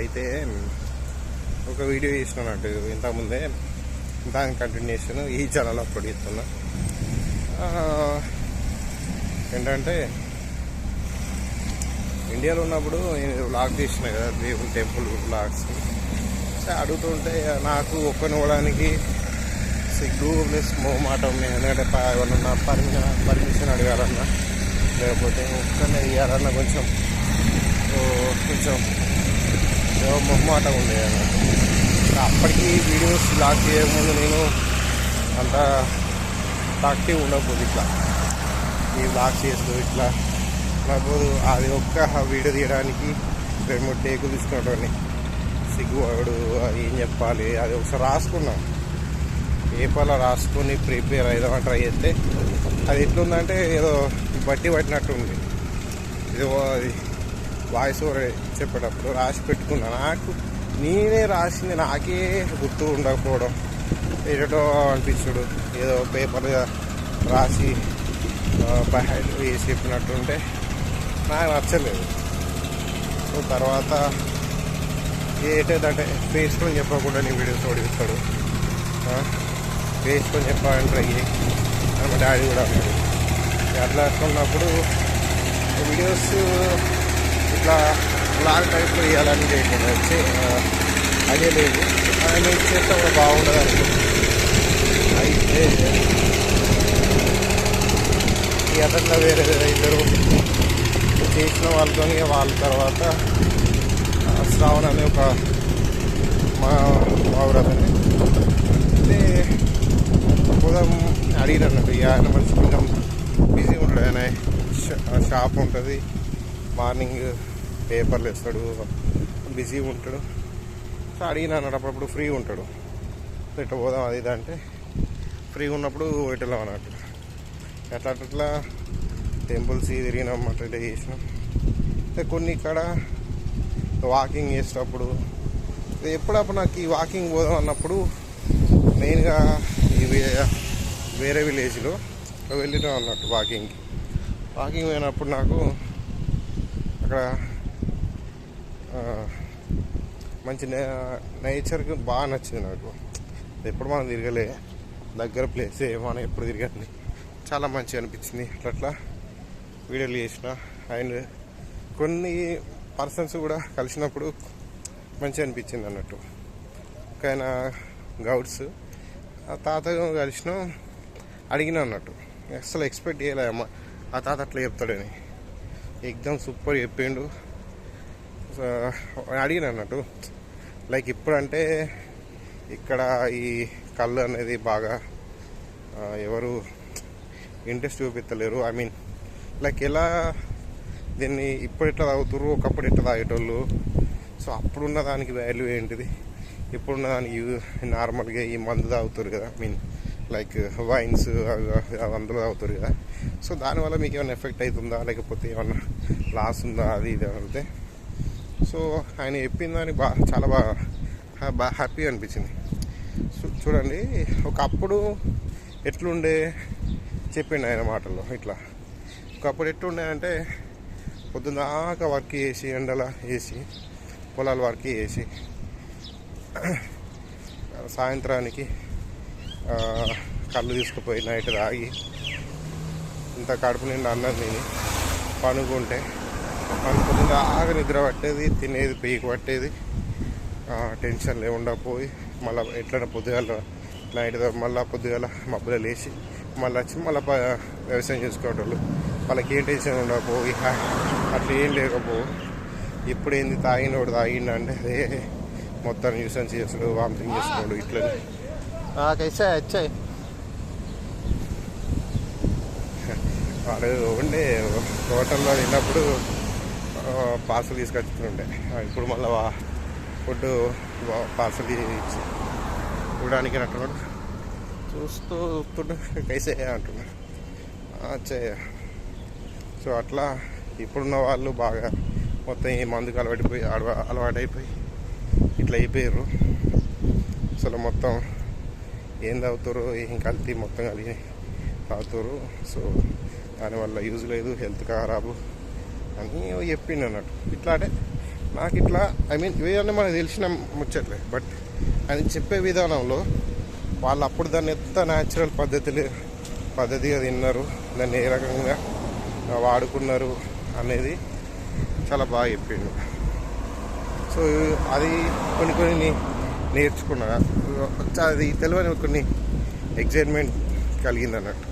అయితే ఒక వీడియో చేసినట్టు ఇంతకుముందే. దాని కంటిన్యూషన్ ఈ ఛానల్ అప్లోడ్ చేస్తున్నా. ఏంటంటే ఇండియాలో ఉన్నప్పుడు నేను బ్లాగ్ చేసిన కదా దేవుని టెంపుల్ బ్లాగ్స్ అడుగుతుంటే నాకు ఒక్కనివ్వడానికి సిగ్గు ప్లస్ మోమాటం ఎందుకంటే ఎవరన్నా పర్మిషన్ పర్మిషన్ అడగాలన్నా లేకపోతే ఒక్కనే ఇవ్వాలన్నా కొంచెం కొంచెం మొహమాటం ఉండేది అన్నట్టు అప్పటికి వీడియోస్ లాక్ చేయకముందు నేను అంత యాక్టివ్ ఉండకపోదు ఇట్లా. ఈ బ్లాక్ చేస్తూ ఇట్లా. నాకు అది ఒక్క వీడియో తీయడానికి రెండు మూడు టేకులు తీసుకున్నటువంటి సిగ్గువాడు ఏం చెప్పాలి అది ఒకసారి రాసుకున్నాం. పేపర్లో రాసుకొని ప్రిపేర్ అయిదామని ట్రై చేస్తే అది ఎట్లుందంటే ఏదో బట్టి పట్టినట్టు ఉంది. ఇది అది వాయిస్ ఓవర్ చెప్పేటప్పుడు రాసి పెట్టుకున్నా. నాకు నేనే రాసింది నాకే గుర్తు ఉండకపోవడం. ఏదో అనిపించుడు ఏదో పేపర్ రాసి బయట వేసి చెప్పినట్టుంటే నాకు నచ్చలేదు. సో తర్వాత ఏంటంటే ఫేస్కొని చెప్పకుండా నీ వీడియోస్ ఓడిస్తాడు ఫేస్కొని చెప్పాలని ట్రై చేయి. మా డాడీ కూడా అన్నాడు. అట్లా అట్లా ఉన్నప్పుడు వీడియోస్ ఇట్లా లాంగ్ టైప్లో వేయాలని చేయకుండా వచ్చి అదే లేదు. ఆయన చేస్తే కూడా బాగుండదు అయితే ఈ అతట్లో వేరే ఇద్దరు చేసిన వాళ్ళతో వాళ్ళ తర్వాత శ్రావణ శ్రావణ్ అనే ఒక మా మావురతని అయితే ఉదయం అడిగిన అన్నట్టు ఆయన మనిషి కొంచెం బిజీ ఉంటాడు ఆయన షాప్ ఉంటుంది మార్నింగ్ పేపర్లు వేస్తాడు బిజీ ఉంటాడు. సో అడిగిన అన్నాడు అప్పుడప్పుడు ఫ్రీ ఉంటాడు. ఇట్లా పోదాం అది అంటే ఫ్రీ ఉన్నప్పుడు ఇట్లా అన్నట్టు. అట్లా అట్లా టెంపుల్స్ తిరిగినాం అట్లా ఇట్లా చేసినాం. కొన్ని ఇక్కడ వాకింగ్ చేసేటప్పుడు ఎప్పుడప్పుడు నాకు ఈ వాకింగ్ పోదాం అన్నప్పుడు మెయిన్గా ఈ వే- వేరే విలేజ్లో వెళ్ళినాం అన్నట్టు వాకింగ్కి. వాకింగ్ పోయినప్పుడు నాకు అక్కడ మంచి నే నేచర్కి బాగా నచ్చింది నాకు. ఎప్పుడు మనం తిరగలే. దగ్గర ప్లేసే మనం ఎప్పుడు తిరగండి. చాలా మంచిగా అనిపించింది. అట్లా అట్లా వీడియోలు చేసిన. అండ్ కొన్ని పర్సన్స్ కూడా కలిసినప్పుడు మంచిగా అనిపించింది అన్నట్టు. ఒక ఆయన గౌడ్స్ ఆ తాత కలిసిన అడిగిన అన్నట్టు. అసలు ఎక్స్పెక్ట్ చేయలేమ్మా అమ్మ. ఆ తాత అట్లా చెప్తాడని. ఎగ్జామ్ సూపర్ చెప్పిండు. అడిగిన అన్నట్టు లైక్ ఇప్పుడంటే ఇక్కడ ఈ కళ్ళు అనేది బాగా ఎవరు ఇంట్రెస్ట్ చూపించలేరు ఐ మీన్ లైక్ ఎలా దీన్ని ఇప్పుడు ఇట్లా తాగుతారు ఒకప్పుడు ఎట్లా తాగేటోళ్ళు? సో అప్పుడున్న దానికి వాల్యూ ఏంటిది? ఇప్పుడున్న దానికి నార్మల్గా ఈ మందు తాగుతారు కదా. ఐ మీన్ లైక్ వైన్స్ అందులో తాగుతారు కదా. సో దానివల్ల మీకు ఏమైనా ఎఫెక్ట్ అవుతుందా? లేకపోతే ఏమన్నా లాస్ ఉందా? అది ఇది అంటే సో ఆయన చెప్పిన దానికి బాగా చాలా బాగా బాగా హ్యాపీ అనిపించింది. చూడండి ఒకప్పుడు ఎట్లుండే చెప్పిండు ఆయన మాటల్లో ఇట్లా. ఒకప్పుడు ఎట్లుండే అంటే పొద్దున్న దాకా వర్క్ చేసి ఎండల వేసి పొలాలు వర్క్ చేసి సాయంత్రానికి కళ్ళు తీసుకుపోయి నైట్ తాగి ఇంత కడుపు నిండా అన్నం తిని పనుకుంటే మన పొద్దున్న ఆగా నిద్ర పట్టేది తినేది పీకి పట్టేది. టెన్షన్ లేకుండా పోయి మళ్ళీ ఎట్లైనా పొద్దుగాల నైట్ మళ్ళీ పొద్దుగాల మబ్బులో లేచి మళ్ళీ వచ్చి మళ్ళీ వ్యవసాయం చేసుకోవటోళ్ళు వాళ్ళకి ఏం టెన్షన్ ఉండకపోయి అట్లా ఏం లేకపోవు ఇప్పుడు ఏంది తాగినోడు తాగిండు అంటే అదే మొత్తం న్యూసెన్స్ చేసుడు వామిటింగ్ చేసుకోడు ఇట్లా కైసా వచ్చాయి వాడు ఉండే హోటల్లో తిన్నప్పుడు పార్సల్ తీసుకొచ్చుతుండే ఇప్పుడు మళ్ళీ ఫుడ్ పార్సల్ ఇచ్చి చూడడానికి అంటున్నాడు. చూస్తూ చూస్తుండే కైసే అంటున్నాడు చేయ సో అట్లా ఇప్పుడున్న వాళ్ళు బాగా మొత్తం ఈ మందుకు అలవాటిపోయి అలవా అలవాటైపోయి ఇట్లా అయిపోయారు అసలు మొత్తం ఏం తాగుతారు ఏం కల్తీ మొత్తం కలిగి తాగుతారు. సో దానివల్ల యూజ్ లేదు హెల్త్ ఖరాబు. అని చెప్పిండు అన్నట్టు. ఇట్లా అంటే నాకు ఇట్లా ఐ మీన్ ఇవన్నీ మనకు తెలిసిన ముచ్చట్లే. బట్ ఆయన చెప్పే విధానంలో వాళ్ళు అప్పుడు దాన్ని ఎంత న్యాచురల్ పద్ధతిలో పద్ధతిగా తిన్నారు దాన్ని ఏ రకంగా వాడుకున్నారు అనేది చాలా బాగా చెప్పిండు. సో అది కొన్ని కొన్ని నేర్చుకున్నా. అది తెలియని కొన్ని ఎగ్జైట్మెంట్ కలిగింది అన్నట్టు